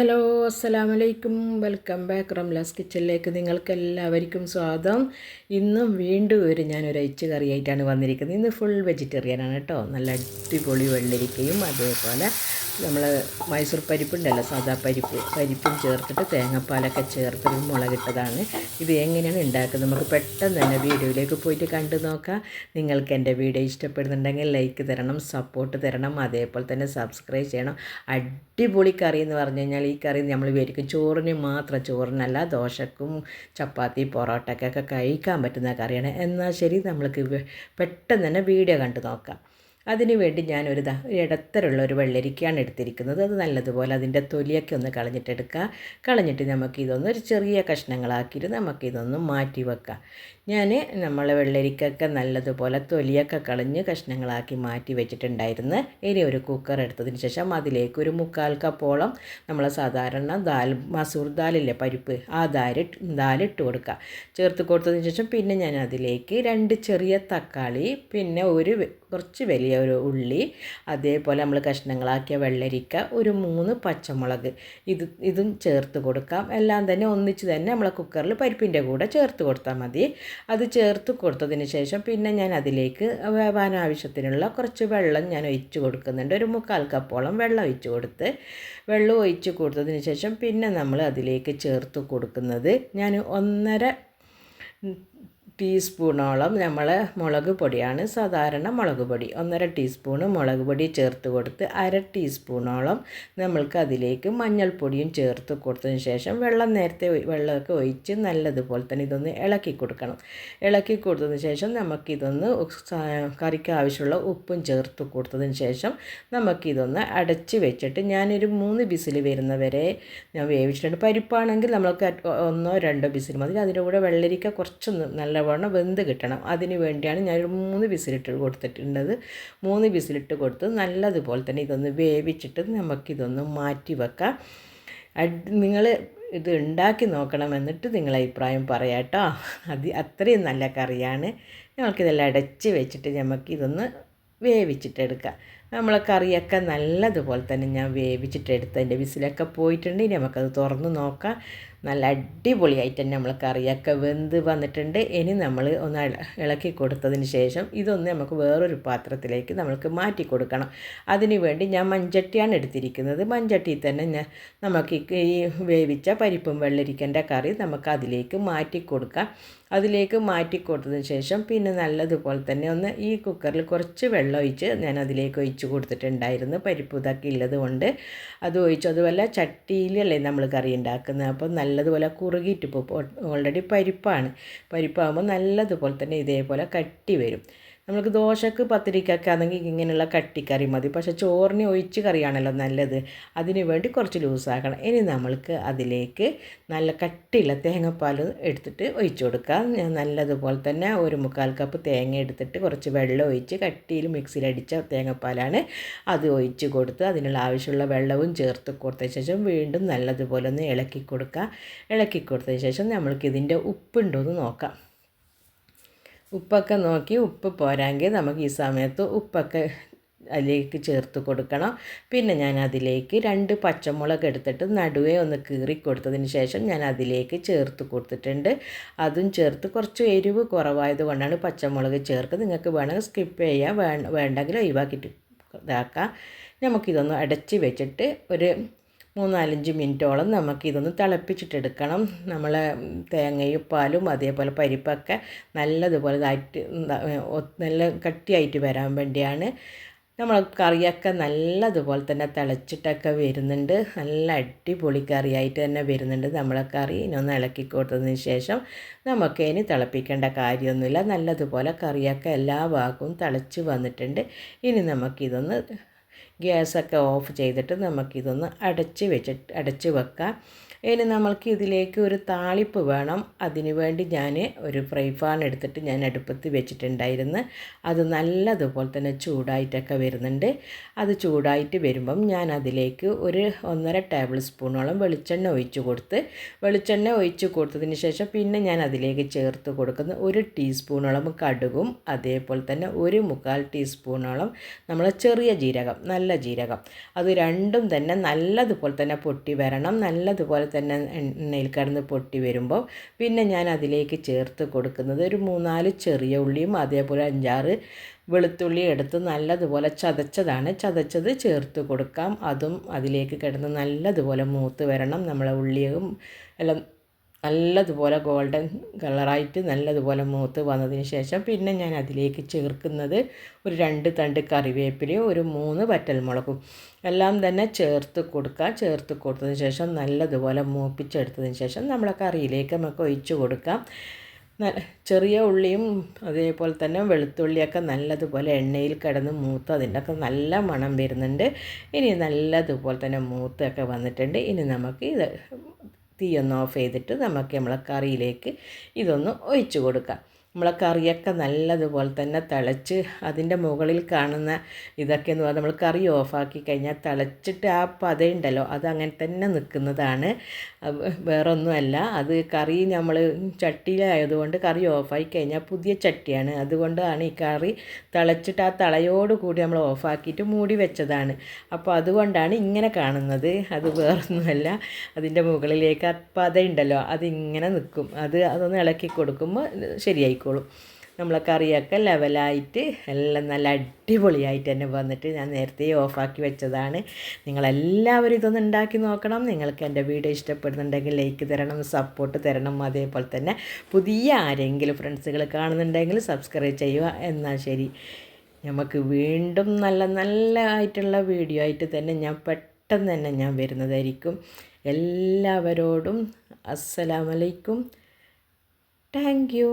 Hello അസ്സലാമു വലൈക്കും welcome back Ramla's കിച്ചണിലേക്ക് നിങ്ങൾക്ക് എല്ലാവർക്കും സ്വാഗതം. ഇന്നും വീണ്ടും ഒരു ഞാനൊരു അയച്ചു കറിയായിട്ടാണ് വന്നിരിക്കുന്നത്. ഇന്ന് ഫുൾ വെജിറ്റേറിയൻ ആണ് കേട്ടോ. നല്ല അടിപൊളി വെള്ളരിക്കയും അതേപോലെ നമ്മൾ മൈസൂർ പരിപ്പുണ്ടല്ലോ സാദാ പരിപ്പ്. പരിപ്പും ചേർത്തിട്ട് തേങ്ങാപ്പാലൊക്കെ ചേർത്തിട്ട് മുളകിട്ടതാണ്. ഇത് എങ്ങനെയാണ് ഉണ്ടാക്കുന്നത്? നമുക്ക് പെട്ടെന്ന് തന്നെ വീഡിയോയിലേക്ക് പോയിട്ട് കണ്ടു നോക്കാം. നിങ്ങൾക്ക് എന്റെ വീഡിയോ ഇഷ്ടപ്പെടുന്നുണ്ടെങ്കിൽ ലൈക്ക് തരണം സപ്പോർട്ട് തരണം അതേപോലെ തന്നെ സബ്സ്ക്രൈബ് ചെയ്യണം. അടിപൊളി കറി എന്ന് പറഞ്ഞു കഴിഞ്ഞാൽ ഈ കറി നമ്മൾ വിചാരിക്കും ചോറിന് മാത്രം ചോറിനല്ല ദോശക്കും ചപ്പാത്തി പൊറോട്ടക്കൊക്കെ കഴിക്കാൻ പറ്റുന്ന കറിയാണ്. എന്നാൽ ശരി നമ്മൾക്ക് പെട്ടെന്ന് തന്നെ വീഡിയോ കണ്ടു നോക്കാം. അതിന് വേണ്ടി ഞാനൊരു ദാ ഒരു ഇടത്തരമുള്ള ഒരു വെള്ളരിക്കയാണ് എടുത്തിരിക്കുന്നത്. അത് നല്ലതുപോലെ അതിന്റെ തൊലിയൊക്കെ ഒന്ന് കളഞ്ഞിട്ടെടുക്കുക കളഞ്ഞിട്ട് നമുക്ക് ഇതൊന്ന് ഒരു ചെറിയ കഷ്ണങ്ങളാക്കിയിട്ട് നമുക്കിതൊന്ന് മാറ്റി വെക്കാം. ഞാൻ നമ്മളെ വെള്ളരിക്കൊക്കെ നല്ലതുപോലെ തൊലിയൊക്കെ കളഞ്ഞ് കഷ്ണങ്ങളാക്കി മാറ്റി വെച്ചിട്ടുണ്ടായിരുന്നു. ഇനി ഒരു കുക്കർ എടുത്തതിന് ശേഷം അതിലേക്ക് ഒരു മുക്കാൽ കപ്പോളം നമ്മൾ സാധാരണ ദാൽ മസൂർ ദാലില്ലേ പരിപ്പ് ആ ദാൽ ദാലിട്ട് കൊടുക്കുക. ചേർത്ത് കൊടുത്തതിന് ശേഷം പിന്നെ ഞാൻ അതിലേക്ക് രണ്ട് ചെറിയ തക്കാളി പിന്നെ ഒരു കുറച്ച് വലിയ ഒരു ഉള്ളി അതേപോലെ നമ്മൾ കഷ്ണങ്ങളാക്കിയ വെള്ളരിക്ക ഒരു മൂന്ന് പച്ചമുളക്. ഇത് ഇതും ചേർത്ത് കൊടുക്കാം. എല്ലാം തന്നെ ഒന്നിച്ച് തന്നെ നമ്മളെ കുക്കറിൽ പരിപ്പിന്റെ കൂടെ ചേർത്ത് കൊടുത്താൽ മതി. അത് ചേർത്ത് കൊടുത്തതിന് ശേഷം പിന്നെ ഞാൻ അതിലേക്ക് വേവാൻ ആവശ്യത്തിനുള്ള കുറച്ച് വെള്ളം ഞാൻ ഒഴിച്ച് കൊടുക്കുന്നുണ്ട്. ഒരു മുക്കാൽ കപ്പോളം വെള്ളം ഒഴിച്ച് കൊടുത്ത് വെള്ളം ഒഴിച്ച് കൊടുത്തതിന് ശേഷം പിന്നെ നമ്മൾ അതിലേക്ക് ചേർത്ത് കൊടുക്കുന്നത് ഞാൻ ഒന്നര ടീസ്പൂണോളം നമ്മൾ മുളക് പൊടിയാണ്. സാധാരണ മുളക് പൊടി ഒന്നര ടീസ്പൂണ് മുളക് പൊടി ചേർത്ത് കൊടുത്ത് അര ടീസ്പൂണോളം നമ്മൾക്ക് അതിലേക്ക് മഞ്ഞൾപ്പൊടിയും ചേർത്ത് കൊടുത്തതിന് ശേഷം വെള്ളം നേരത്തെ വെള്ളമൊക്കെ ഒഴിച്ച് നല്ലതുപോലെ തന്നെ ഇതൊന്ന് ഇളക്കി കൊടുക്കണം. ഇളക്കി കൊടുത്തതിന് ശേഷം നമുക്കിതൊന്ന് കറിക്ക് ആവശ്യമുള്ള ഉപ്പും ചേർത്ത് കൊടുത്തതിന് ശേഷം നമുക്കിതൊന്ന് അടച്ച് വെച്ചിട്ട് ഞാനൊരു മൂന്ന് ബിസിൽ വരുന്നവരെ ഞാൻ വേവിച്ചിട്ടുണ്ട്. പരിപ്പാണെങ്കിൽ നമ്മൾക്ക് ഒന്നോ രണ്ടോ ബിസിൽ മതി. അതിന്റെ കൂടെ വെള്ളരിക്ക കുറച്ചൊന്ന് നല്ല നല്ലവണ്ണം വെന്ത് കിട്ടണം. അതിന് വേണ്ടിയാണ് ഞാനൊരു മൂന്ന് വിസിലിട്ട് കൊടുത്തിട്ടുള്ളത്. മൂന്ന് വിസിലിട്ട് കൊടുത്ത് നല്ലതുപോലെ തന്നെ ഇതൊന്ന് വേവിച്ചിട്ട് നമുക്കിതൊന്ന് മാറ്റി വെക്കാം. നിങ്ങൾ ഇത് ഉണ്ടാക്കി നോക്കണം എന്നിട്ട് നിങ്ങളെ അഭിപ്രായം പറയാട്ടോ അത് അത്രയും നല്ല കറിയാണ്. ഞങ്ങൾക്കിതെല്ലാം അടച്ച് വെച്ചിട്ട് നമുക്കിതൊന്ന് വേവിച്ചിട്ടെടുക്കാം നമ്മളെ കറിയൊക്കെ നല്ലതുപോലെ തന്നെ ഞാൻ വേവിച്ചിട്ടെടുത്ത് അതിന്റെ വിസിലൊക്കെ പോയിട്ടുണ്ട്. ഇനി നമുക്കത് തുറന്ന് നോക്കാം. നല്ല അടിപൊളിയായിട്ട് തന്നെ നമ്മൾ കറിയൊക്കെ വെന്ത് വന്നിട്ടുണ്ട്. ഇനി നമ്മൾ ഒന്ന് ഇളക്കി കൊടുത്തതിന് ശേഷം ഇതൊന്ന് നമുക്ക് വേറൊരു പാത്രത്തിലേക്ക് നമ്മൾക്ക് മാറ്റി കൊടുക്കണം. അതിന് വേണ്ടി ഞാൻ മൺചട്ടിയാണ് എടുത്തിരിക്കുന്നത്. മൺചട്ടിയിൽ തന്നെ ഞാൻ നമുക്ക് ഈ വേവിച്ച പരിപ്പും വെള്ളരിക്കന്റെ കറി നമുക്ക് അതിലേക്ക് മാറ്റി കൊടുക്കാം. അതിലേക്ക് മാറ്റി കൊടുത്തതിന് ശേഷം പിന്നെ നല്ലതുപോലെ തന്നെ ഒന്ന് ഈ കുക്കറിൽ കുറച്ച് വെള്ളം ഒഴിച്ച് ഞാൻ അതിലേക്ക് ഒഴിച്ച് കൊടുത്തിട്ടുണ്ടായിരുന്നു. പരിപ്പ് ഇതൊക്കെ ഉള്ളത് കൊണ്ട് അത് ഒഴിച്ചു. അതുപോലെ ചട്ടിയിലല്ലേ നമ്മൾ കറി ഉണ്ടാക്കുന്നത്. അപ്പോൾ നല്ലതുപോലെ കുറുകിയിട്ട് ഇപ്പോൾ ഓൾറെഡി പരിപ്പാണ്. പരിപ്പാകുമ്പോൾ നല്ലതുപോലെ തന്നെ ഇതേപോലെ കട്ടി വരും. നമുക്ക് ദോശക്ക് പത്തിരിക്കൊക്കെ ആണെങ്കിൽ ഇങ്ങനെയുള്ള കട്ടിക്കറി മതി. പക്ഷേ ചോറിന് ഒഴിച്ച് കറിയാണല്ലോ നല്ലത്. അതിന് വേണ്ടി കുറച്ച് ലൂസാക്കണം ഇനി നമ്മൾക്ക് അതിലേക്ക് നല്ല കട്ടിയുള്ള തേങ്ങാപ്പാൽ എടുത്തിട്ട് ഒഴിച്ചു കൊടുക്കാം. ഞാൻ നല്ലതുപോലെ തന്നെ ഒരു മുക്കാൽ കപ്പ് തേങ്ങ എടുത്തിട്ട് കുറച്ച് വെള്ളം ഒഴിച്ച് കട്ടിയിൽ മിക്സിയിൽ മിക്സിയിലടിച്ച തേങ്ങാപ്പാലാണ് അത് ഒഴിച്ച് കൊടുത്ത് അതിനുള്ള ആവശ്യമുള്ള വെള്ളവും ചേർത്ത് കൊടുത്ത ശേഷം വീണ്ടും നല്ലതുപോലെ ഒന്ന് ഇളക്കി കൊടുക്കുക ഇളക്കി കൊടുത്തതിന് ശേഷം നമ്മൾക്ക് ഇതിന്റെ ഉപ്പുണ്ടോ എന്ന് നോക്കാം. ഉപ്പൊക്കെ നോക്കി ഉപ്പ് പോരാങ്കിൽ നമുക്ക് ഈ സമയത്ത് ഉപ്പൊക്കെ അതിലേക്ക് ചേർത്ത് കൊടുക്കണം. പിന്നെ ഞാൻ അതിലേക്ക് രണ്ട് പച്ചമുളക് എടുത്തിട്ട് നടുവേ ഒന്ന് കീറി കൊടുത്തതിന് ശേഷം ഞാൻ അതിലേക്ക് ചേർത്ത് കൊടുത്തിട്ടുണ്ട്. അതും ചേർത്ത് കുറച്ച് എരിവ് കുറവായത് കൊണ്ടാണ് പച്ചമുളക് ചേർക്കുന്നത് നിങ്ങൾക്ക് വേണമെങ്കിൽ സ്കിപ്പ് ചെയ്യാം. വേണ്ടെങ്കിൽ ഒഴിവാക്കിയിട്ട് ഇതാക്കാം. നമുക്കിതൊന്ന് അടച്ച് വെച്ചിട്ട് ഒരു മൂന്നാലഞ്ച് മിനിറ്റോളം നമുക്കിതൊന്ന് തിളപ്പിച്ചിട്ടെടുക്കണം. നമ്മൾ തേങ്ങയും പാലും അതേപോലെ പരിപ്പൊക്കെ നല്ലതുപോലെ ഇതായിട്ട് നല്ല കട്ടിയായിട്ട് വരാൻ വേണ്ടിയാണ്. നമ്മൾ കറിയൊക്കെ നല്ലതുപോലെ തന്നെ തിളച്ചിട്ടൊക്കെ വരുന്നുണ്ട്. നല്ല അടിപൊളി കറിയായിട്ട് തന്നെ വരുന്നുണ്ട് നമ്മളെ കറി. ഇനൊന്ന് ഇളക്കി കൊടുത്തതിന് ശേഷം നമുക്ക് ഇനി തിളപ്പിക്കേണ്ട കാര്യമൊന്നുമില്ല. നല്ലതുപോലെ കറിയൊക്കെ എല്ലാ ഭാഗവും തിളച്ച് വന്നിട്ടുണ്ട്. ഇനി നമുക്കിതൊന്ന് ഗ്യാസൊക്കെ ഓഫ് ചെയ്തിട്ട് നമുക്കിതൊന്ന് അടച്ച് വെച്ചിട്ട് അടച്ച് വെക്കാം. ഇനി നമ്മൾക്ക് ഇതിലേക്ക് ഒരു താളിപ്പ് വേണം. അതിനുവേണ്ടി ഞാൻ ഒരു ഫ്രൈ പാൻ എടുത്തിട്ട് ഞാൻ അടുപ്പത്ത് വെച്ചിട്ടുണ്ടായിരുന്നു. അത് നല്ലതുപോലെ തന്നെ ചൂടായിട്ടൊക്കെ വരുന്നുണ്ട്. അത് ചൂടായിട്ട് വരുമ്പം ഞാൻ അതിലേക്ക് ഒരു ഒന്നര ടേബിൾ സ്പൂണോളം വെളിച്ചെണ്ണ ഒഴിച്ച് കൊടുത്ത് വെളിച്ചെണ്ണ ഒഴിച്ച് കൊടുത്തതിന് ശേഷം പിന്നെ ഞാൻ അതിലേക്ക് ചേർത്ത് കൊടുക്കുന്ന ഒരു ടീസ്പൂണോളം കടുകും അതേപോലെ തന്നെ ഒരു മുക്കാൽ ടീസ്പൂണോളം നമ്മൾ ചെറിയ ജീരകം നല്ല ജീരകം. അത് രണ്ടും തന്നെ നല്ലതുപോലെ തന്നെ പൊട്ടി വരണം. നല്ലതുപോലെ തന്നെ എണ്ണയിൽ കിടന്ന് പൊട്ടി വരുമ്പോൾ പിന്നെ ഞാൻ അതിലേക്ക് ചേർത്ത് കൊടുക്കുന്നത് ഒരു മൂന്നാൽ ചെറിയ ഉള്ളിയും അതേപോലെ അഞ്ചാറ് വെളുത്തുള്ളി എടുത്ത് നല്ലതുപോലെ ചതച്ചതാണ്. ചതച്ചത് ചേർത്ത് കൊടുക്കാം. അതും അതിലേക്ക് കിടന്ന് നല്ലതുപോലെ മൂത്ത് വരണം. നമ്മളെ ഉള്ളിയും എല്ലാം നല്ലതുപോലെ ഗോൾഡൻ കളറായിട്ട് നല്ലതുപോലെ മൂത്ത് വന്നതിന് ശേഷം പിന്നെ ഞാൻ അതിലേക്ക് ചേർക്കുന്നത് ഒരു രണ്ട് തണ്ട് കറിവേപ്പിലയും ഒരു മൂന്ന് വറ്റൽമുളകും. എല്ലാം തന്നെ ചേർത്ത് കൊടുക്കുക. ചേർത്ത് കൊടുത്തതിന് ശേഷം നല്ലതുപോലെ മൂപ്പിച്ചെടുത്തതിന് ശേഷം നമ്മളെ കറിയിലേക്ക് നമുക്ക് ഒഴിച്ച് കൊടുക്കാം. ചെറിയ ഉള്ളിയും അതേപോലെ തന്നെ വെളുത്തുള്ളിയൊക്കെ നല്ലതുപോലെ എണ്ണയിൽ കിടന്ന് മൂത്ത് അതിന്റെയൊക്കെ നല്ല മണം വരുന്നുണ്ട്. ഇനി നല്ലതുപോലെ തന്നെ മൂത്തൊക്കെ വന്നിട്ടുണ്ട്. ഇനി നമുക്ക് ഇത് തീയൊന്ന് ഓഫ് ചെയ്തിട്ട് നമുക്ക് നമ്മളെ കറിയിലേക്ക് ഇതൊന്ന് ഒഴിച്ചു കൊടുക്കാം. നമ്മളെ കറിയൊക്കെ നല്ലതുപോലെ തന്നെ തിളച്ച് അതിന്റെ മുകളിൽ കാണുന്ന ഇതൊക്കെ എന്ന് പറഞ്ഞാൽ നമ്മൾ കറി ഓഫാക്കി കഴിഞ്ഞാൽ തിളച്ചിട്ട് ആ പതയുണ്ടല്ലോ അത് അങ്ങനെ തന്നെ നിൽക്കുന്നതാണ്. വേറൊന്നുമല്ല അത് കറി നമ്മൾ ചട്ടിയിലായതുകൊണ്ട് കറി ഓഫായി കഴിഞ്ഞാൽ പുതിയ ചട്ടിയാണ്. അതുകൊണ്ടാണ് ഈ കറി തിളച്ചിട്ട് ആ തളയോട് കൂടി നമ്മൾ ഓഫാക്കിയിട്ട് മൂടി വെച്ചതാണ്. അപ്പോൾ അതുകൊണ്ടാണ് ഇങ്ങനെ കാണുന്നത്. അത് വേറൊന്നുമല്ല അതിന്റെ മുകളിലേക്ക് ആ പതയുണ്ടല്ലോ അതിങ്ങനെ നിൽക്കും. അത് അതൊന്ന് ഇളക്കി കൊടുക്കുമ്പോൾ ശരിയായി ആയിക്കോളും നമ്മളെ കറിയൊക്കെ ലെവലായിട്ട് എല്ലാം നല്ല അടിപൊളിയായിട്ട് തന്നെ വന്നിട്ട് ഞാൻ നേരത്തെ ഓഫാക്കി വെച്ചതാണ്. നിങ്ങളെല്ലാവരും ഇതൊന്ന് ഉണ്ടാക്കി നോക്കണം. നിങ്ങൾക്ക് എന്റെ വീഡിയോ ഇഷ്ടപ്പെടുന്നുണ്ടെങ്കിൽ ലൈക്ക് തരണം സപ്പോർട്ട് തരണം. അതേപോലെ തന്നെ പുതിയ ആരെങ്കിലും ഫ്രണ്ട്സുകൾ കാണുന്നുണ്ടെങ്കിൽ സബ്സ്ക്രൈബ് ചെയ്യുക. എന്നാൽ ശരി നമുക്ക് വീണ്ടും നല്ല നല്ല ആയിട്ടുള്ള വീഡിയോ ആയിട്ട് തന്നെ ഞാൻ പെട്ടെന്ന് തന്നെ ഞാൻ വരുന്നതായിരിക്കും. എല്ലാവരോടും അസ്സലാമലൈക്കും. Thank you